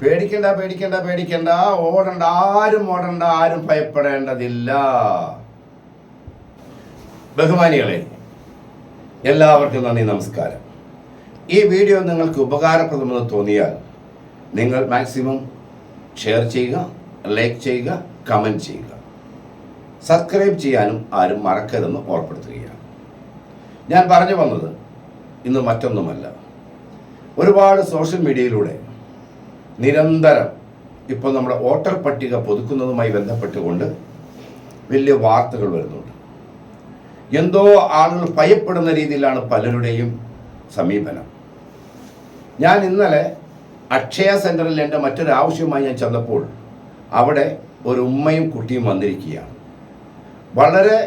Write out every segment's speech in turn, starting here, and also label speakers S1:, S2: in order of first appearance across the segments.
S1: പേടിക്കണ്ട പേടിക്കണ്ട പേടിക്കണ്ട. ഓടണ്ട ആരും ഓടണ്ട ആരും ഭയപ്പെടേണ്ടതില്ല. ബഹുമാനികളെ എല്ലാവർക്കും നന്ദി നമസ്കാരം. ഈ വീഡിയോ നിങ്ങൾക്ക് ഉപകാരപ്രദമെന്ന് തോന്നിയാൽ നിങ്ങൾ മാക്സിമം ഷെയർ ചെയ്യുക ലൈക്ക് ചെയ്യുക കമന്റ് ചെയ്യുക. സബ്സ്ക്രൈബ് ചെയ്യാനും ആരും മറക്കരുതെന്ന് ഓർപ്പെടുത്തുകയാണ്. ഞാൻ പറഞ്ഞു വന്നത് ഇന്ന് മറ്റൊന്നുമല്ല. ഒരുപാട് സോഷ്യൽ മീഡിയയിലൂടെ നിരന്തരം ഇപ്പോൾ നമ്മുടെ വോട്ടർ പട്ടിക പുതുക്കുന്നതുമായി ബന്ധപ്പെട്ടുകൊണ്ട് വലിയ വാർത്തകൾ വരുന്നുണ്ട്. എന്തോ ആളുകൾ ഭയപ്പെടുന്ന രീതിയിലാണ് പലരുടെയും സമീപനം. ഞാൻ ഇന്നലെ അക്ഷയ സെന്ററിൽ എന്റെ മറ്റൊരു ആവശ്യമായി ഞാൻ ചെന്നപ്പോൾ അവിടെ ഒരു ഉമ്മയും കുട്ടിയും വന്നിരിക്കുകയാണ്. വളരെ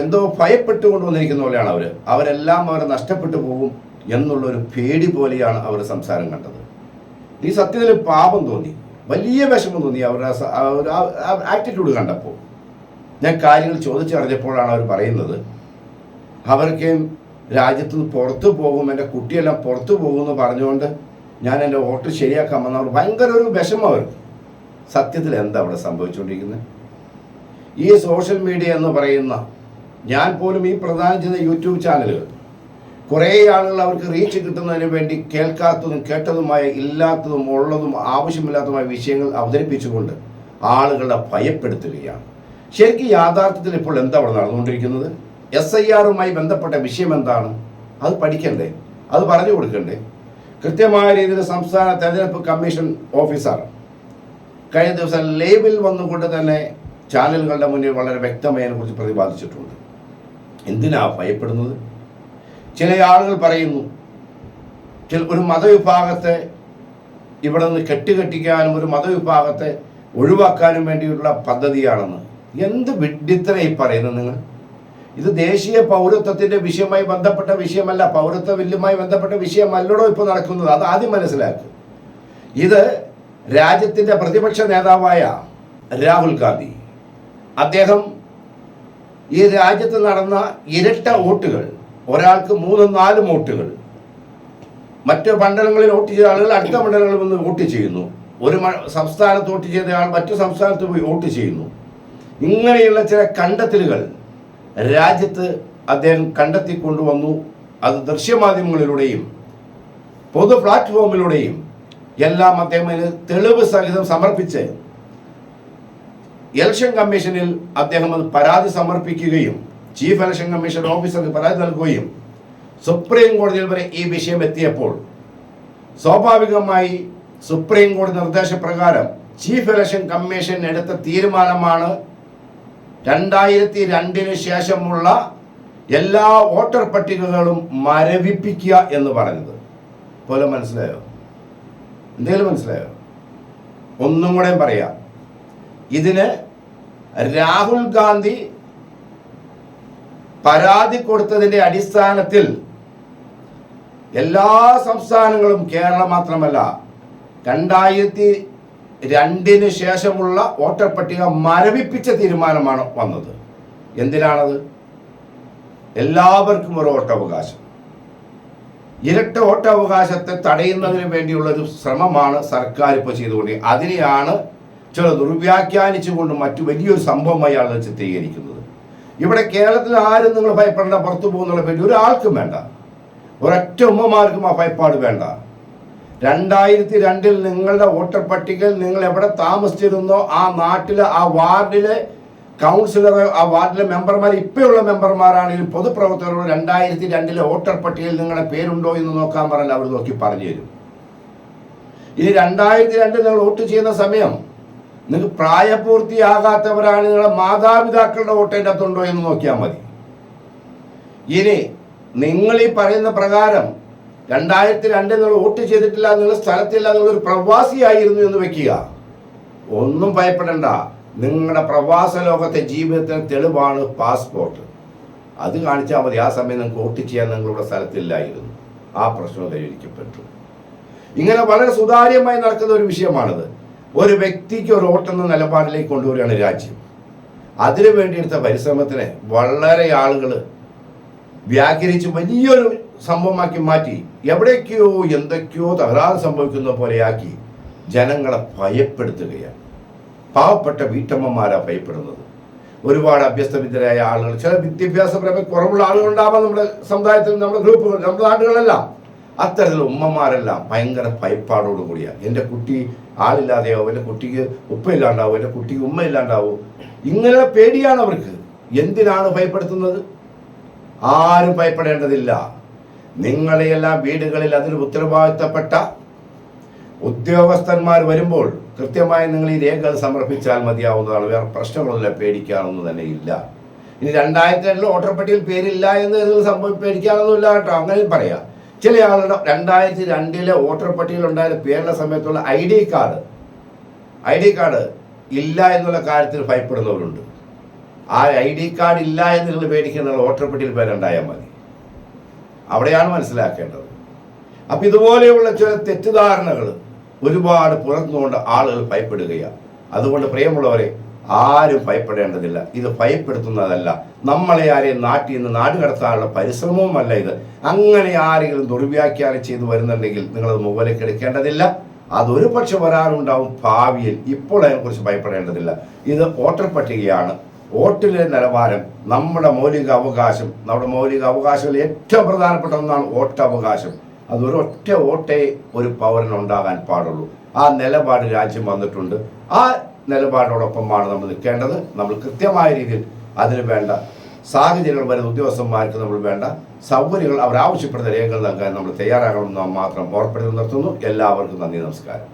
S1: എന്തോ ഭയപ്പെട്ടുകൊണ്ട് വന്നിരിക്കുന്ന പോലെയാണ് അവർ അവരെല്ലാം അവർ നഷ്ടപ്പെട്ടു പോകും എന്നുള്ളൊരു പേടി പോലെയാണ് അവർ സംസാരം കണ്ടത്. ഈ സത്യത്തിൽ പാപം തോന്നി. വലിയ വിഷമം തോന്നി അവരുടെ ആറ്റിറ്റ്യൂഡ് കണ്ടപ്പോൾ. ഞാൻ കാര്യങ്ങൾ ചോദിച്ചറിഞ്ഞപ്പോഴാണ് അവർ പറയുന്നത് അവർക്ക് രാജ്യത്ത് നിന്ന് പുറത്തു പോകും എന്റെ കുട്ടിയെല്ലാം പുറത്തു പോകുമെന്ന് പറഞ്ഞുകൊണ്ട് ഞാൻ എന്റെ വോട്ട് ശരിയാക്കാൻ വന്നവർ ഭയങ്കര ഒരു വിഷമം അവർക്ക്. സത്യത്തിൽ എന്താ അവിടെ സംഭവിച്ചുകൊണ്ടിരിക്കുന്നത്? ഈ സോഷ്യൽ മീഡിയ എന്ന് പറയുന്ന ഞാൻ പോലും ഈ പ്രധാനം ചെയ്യുന്ന യൂട്യൂബ് ചാനലുകൾ കുറേ ആളുകൾ അവർക്ക് റീച്ച് കിട്ടുന്നതിന് വേണ്ടി കേൾക്കാത്തതും കേട്ടതുമായ ഇല്ലാത്തതും ഉള്ളതും ആവശ്യമില്ലാത്തതുമായ വിഷയങ്ങൾ അവതരിപ്പിച്ചുകൊണ്ട് ആളുകളെ ഭയപ്പെടുത്തുകയാണ്. ശരിക്കും യാഥാർത്ഥ്യത്തിൽ ഇപ്പോൾ എന്താ അവിടെ നടന്നുകൊണ്ടിരിക്കുന്നത്? എസ് ഐ ആറുമായി ബന്ധപ്പെട്ട വിഷയം എന്താണ്? അത് പഠിക്കണ്ടേ? അത് പറഞ്ഞു കൊടുക്കണ്ടേ? കൃത്യമായ രീതിയിൽ സംസ്ഥാന തെരഞ്ഞെടുപ്പ് കമ്മീഷൻ ഓഫീസർ കഴിഞ്ഞ ദിവസം ലേബിൽ വന്നുകൊണ്ട് തന്നെ ചാനലുകളുടെ മുന്നിൽ വളരെ വ്യക്തമായി അതിനെക്കുറിച്ച് പ്രതിപാദിച്ചിട്ടുണ്ട്. എന്തിനാ ഭയപ്പെടുന്നത്? ചില ആളുകൾ പറയുന്നു ചില ഒരു മതവിഭാഗത്തെ ഇവിടെ നിന്ന് കെട്ടുകെട്ടിക്കാനും ഒരു മതവിഭാഗത്തെ ഒഴിവാക്കാനും വേണ്ടിയുള്ള പദ്ധതിയാണെന്ന്. എന്ത് വിഡിത്തര ഈ പറയുന്നത് നിങ്ങൾ? ഇത് ദേശീയ പൗരത്വത്തിന്റെ വിഷയമായി ബന്ധപ്പെട്ട വിഷയമല്ല പൗരത്വ ബില്ലുമായി ബന്ധപ്പെട്ട വിഷയമല്ലടോ ഇപ്പോൾ നടക്കുന്നത്? അത് ആദ്യം മനസ്സിലാക്കുക ഇത് രാജ്യത്തിന്റെ പ്രതിപക്ഷ നേതാവായ രാഹുൽ ഗാന്ധി. അദ്ദേഹം ഈ രാജ്യത്ത് നടന്ന ഇരട്ട വോട്ടുകൾ ഒരാൾക്ക് മൂന്നും നാലും വോട്ടുകൾ. മറ്റ് മണ്ഡലങ്ങളിൽ വോട്ട് ചെയ്ത ആളുകൾ അടുത്ത മണ്ഡലങ്ങളിൽ വന്ന് വോട്ട് ചെയ്യുന്നു. ഒരു സംസ്ഥാനത്ത് വോട്ട് ചെയ്ത ആൾ മറ്റു സംസ്ഥാനത്ത് പോയി വോട്ട് ചെയ്യുന്നു. ഇങ്ങനെയുള്ള ചില കണ്ടെത്തലുകൾ രാജ്യത്ത് അദ്ദേഹം കണ്ടെത്തി കൊണ്ടുവന്നു അത് ദൃശ്യമാധ്യമങ്ങളിലൂടെയും പൊതു പ്ലാറ്റ്ഫോമിലൂടെയും എല്ലാം അദ്ദേഹം തെളിവ് സഹിതം സമർപ്പിച്ച് ഇലക്ഷൻ കമ്മീഷനിൽ അദ്ദേഹം അത് പരാതി സമർപ്പിക്കുകയും ചീഫ് ഇലക്ഷൻ കമ്മീഷൻ ഓഫീസർക്ക് പരാതി നൽകുകയും സുപ്രീം കോടതിയിൽ വരെ ഈ വിഷയം എത്തിയപ്പോൾ സ്വാഭാവികമായി സുപ്രീം കോടതി നിർദ്ദേശപ്രകാരം ചീഫ് ഇലക്ഷൻ കമ്മീഷൻ എടുത്ത തീരുമാനമാണ് രണ്ടായിരത്തി രണ്ടിന് ശേഷമുള്ള എല്ലാ വോട്ടർ പട്ടികകളും മരവിപ്പിക്കുക എന്ന് പറഞ്ഞത്. പോലെ മനസ്സിലായോ? എന്തെങ്കിലും മനസ്സിലായോ? ഒന്നും കൂടെ പറയാം. ഇതിന് രാഹുൽ ഗാന്ധി പരാതി കൊടുത്തതിന്റെ അടിസ്ഥാനത്തിൽ എല്ലാ സംസ്ഥാനങ്ങളും കേരളം മാത്രമല്ല രണ്ടായിരത്തി രണ്ടിന് ശേഷമുള്ള വോട്ടർ പട്ടിക മരവിപ്പിച്ച തീരുമാനമാണ് വന്നത്. എന്തിനാണത്? എല്ലാവർക്കും ഒരു വോട്ടവകാശം. ഇരട്ട വോട്ടവകാശത്തെ തടയുന്നതിന് വേണ്ടിയുള്ള ഒരു ശ്രമമാണ് സർക്കാർ ഇപ്പോൾ ചെയ്തുകൊണ്ട് അതിനെയാണ് ചില ദുർവ്യാഖ്യാനിച്ചുകൊണ്ട് മറ്റു വലിയൊരു സംഭവമായി ആളുകൾ ചിത്രീകരിക്കുന്നത്. ഇവിടെ കേരളത്തിൽ ആരും നിങ്ങൾ ഭയപ്പെടേണ്ട പുറത്തു പോകുന്നുള്ള പേടി ഒരാൾക്കും വേണ്ട. ഒരൊറ്റ ഉമ്മമാർക്കും ആ ഭയപ്പാട് വേണ്ട. രണ്ടായിരത്തി രണ്ടിൽ നിങ്ങളുടെ വോട്ടർ പട്ടികയിൽ നിങ്ങൾ എവിടെ താമസിച്ചിരുന്നോ ആ നാട്ടിലെ ആ വാർഡിലെ കൗൺസിലർ ആ വാർഡിലെ മെമ്പർമാർ ഇപ്പോഴുള്ള മെമ്പർമാരാണെങ്കിലും പൊതുപ്രവർത്തകരോട് രണ്ടായിരത്തി രണ്ടിലെ വോട്ടർ പട്ടികയിൽ നിങ്ങളുടെ പേരുണ്ടോ എന്ന് നോക്കാൻ പറഞ്ഞാൽ അവർ നോക്കി പറഞ്ഞു തരും. ഇനി രണ്ടായിരത്തി രണ്ടിൽ നിങ്ങൾ വോട്ട് ചെയ്യുന്ന സമയം നിങ്ങൾക്ക് പ്രായപൂർത്തിയാകാത്തവരാണ് നിങ്ങളുടെ മാതാപിതാക്കളുടെ വോട്ടേന്റെ അകത്തുണ്ടോ എന്ന് നോക്കിയാൽ മതി. ഇനി നിങ്ങൾ ഈ പറയുന്ന പ്രകാരം രണ്ടായിരത്തി രണ്ടിൽ നിങ്ങൾ വോട്ട് ചെയ്തിട്ടില്ല നിങ്ങൾ സ്ഥലത്തില്ല നിങ്ങളൊരു പ്രവാസിയായിരുന്നു എന്ന് വെക്കുക. ഒന്നും ഭയപ്പെടണ്ട. നിങ്ങളുടെ പ്രവാസ ലോകത്തെ ജീവിതത്തിന് തെളിവാണ് പാസ്പോർട്ട്. അത് കാണിച്ചാൽ മതി. ആ സമയം നിങ്ങൾക്ക് വോട്ട് ചെയ്യാൻ നിങ്ങളുടെ സ്ഥലത്തില്ലായിരുന്നു. ആ പ്രശ്നം പരിഹരിക്കപ്പെട്ടു ഇങ്ങനെ വളരെ സുതാര്യമായി നടക്കുന്ന ഒരു വിഷയമാണിത്. ഒരു വ്യക്തിക്ക് ഒരു ഓട്ടെന്ന നിലപാടിലേക്ക് കൊണ്ടുവരികയാണ് രാജ്യം. അതിനു വേണ്ടിയെടുത്ത പരിശ്രമത്തിനെ വളരെ ആളുകൾ വ്യാഖ്യാനിച്ച് വലിയൊരു സംഭവമാക്കി മാറ്റി എവിടേക്കോ എന്തൊക്കെയോ തകരാറ് സംഭവിക്കുന്ന പോലെയാക്കി ജനങ്ങളെ ഭയപ്പെടുത്തുകയാണ്. പാവപ്പെട്ട വീട്ടമ്മമാരാണ് ഭയപ്പെടുന്നത്. ഒരുപാട് അഭ്യസ്തവിദ്യരായ ആളുകൾ ചില വിദ്യാഭ്യാസപരമായി കുറവുള്ള ആളുകളുണ്ടാവാം നമ്മുടെ സമുദായത്തിൽ നമ്മുടെ ഗ്രൂപ്പുകൾ നമ്മുടെ നാടുകളെല്ലാം അത്തരത്തിലുള്ള ഉമ്മമാരെല്ലാം ഭയങ്കര ഭയപ്പാടോട് കൂടിയാണ് എന്റെ കുട്ടി ആളില്ലാതെയാവും എന്റെ കുട്ടിക്ക് ഉപ്പയില്ലാണ്ടാവും എന്റെ കുട്ടിക്ക് ഉമ്മ ഇല്ലാണ്ടാവും ഇങ്ങനെ പേടിയാണ് അവർക്ക്. എന്തിനാണ് ഭയപ്പെടുത്തുന്നത്? ആരും ഭയപ്പെടേണ്ടതില്ല. നിങ്ങളെയെല്ലാം വീടുകളിൽ അതിന് ഉത്തരവാദിത്തപ്പെട്ട ഉദ്യോഗസ്ഥന്മാർ വരുമ്പോൾ കൃത്യമായി നിങ്ങൾ ഈ രേഖകൾ സമർപ്പിച്ചാൽ മതിയാവുന്നതാണ്. വേറെ പ്രശ്നങ്ങളല്ല പേടിക്കാനൊന്നും തന്നെ ഇല്ല. ഇനി രണ്ടായിരത്തി രണ്ടിൽ വോട്ടർ പേരില്ല എന്ന് നിങ്ങൾ സംഭവം പേടിക്കാനൊന്നുമില്ല കേട്ടോ. അങ്ങനെ പറയാം. ചില ആളുടെ രണ്ടായിരത്തി രണ്ടിലെ വോട്ടർ പട്ടികയിൽ ഉണ്ടായ പേരുടെ സമയത്തുള്ള I D card I D card ഇല്ല എന്നുള്ള കാര്യത്തിൽ ഭയപ്പെടുന്നവരുണ്ട്. ആ ഐ ഡി കാർഡ് ഇല്ല എന്ന് നിങ്ങൾ പേടിക്കുന്ന വോട്ടർ പട്ടികയിൽ പേരുണ്ടായാൽ മതി. അവിടെയാണ് മനസ്സിലാക്കേണ്ടത്. അപ്പം ഇതുപോലെയുള്ള ചില തെറ്റിദ്ധാരണകൾ ഒരുപാട് പുറത്തുകൊണ്ട് ആളുകൾ ഭയപ്പെടുകയാണ്. അതുകൊണ്ട് പ്രിയമുള്ളവരെ ആരും ഭയപ്പെടേണ്ടതില്ല. ഇത് ഭയപ്പെടുത്തുന്നതല്ല. നമ്മളെ ആരെയും നാട്ടിൽ നിന്ന് നാട് കടത്താനുള്ള പരിശ്രമവുമല്ല ഇത്. അങ്ങനെ ആരെങ്കിലും ദുർവ്യാഖ്യാനം ചെയ്തു വരുന്നുണ്ടെങ്കിൽ നിങ്ങളത് മുകളിലേക്ക് എടുക്കേണ്ടതില്ല. അതൊരു പക്ഷെ വരാനുണ്ടാവും ഭാവിയിൽ ഇപ്പോൾ അതിനെക്കുറിച്ച് ഭയപ്പെടേണ്ടതില്ല. ഇത് വോട്ടർ പട്ടികയാണ്. വോട്ടിലെ നിലവാരം നമ്മുടെ മൗലിക അവകാശം നമ്മുടെ മൗലിക അവകാശങ്ങളിൽ ഏറ്റവും പ്രധാനപ്പെട്ട ഒന്നാണ് വോട്ടവകാശം. അത് ഒരൊറ്റ വോട്ടേ ഒരു പൗരനുണ്ടാകാൻ പാടുള്ളൂ. ആ നിലപാട് രാജ്യം വന്നിട്ടുണ്ട്. ആ നിലപാടിനോടൊപ്പമാണ് നമ്മൾ നിൽക്കേണ്ടത്. നമ്മൾ കൃത്യമായ രീതിയിൽ അതിന് വേണ്ട സാഹചര്യങ്ങൾ വരുന്ന ഉദ്യോഗസ്ഥന്മാർക്ക് നമ്മൾ വേണ്ട സൗകര്യങ്ങൾ അവർ ആവശ്യപ്പെടുന്ന രേഖകൾ നൽകാൻ നമ്മൾ തയ്യാറാകണമെന്ന് മാത്രം ഓർപ്പെടുത്തി നിർത്തുന്നു. എല്ലാവർക്കും നന്ദി നമസ്കാരം.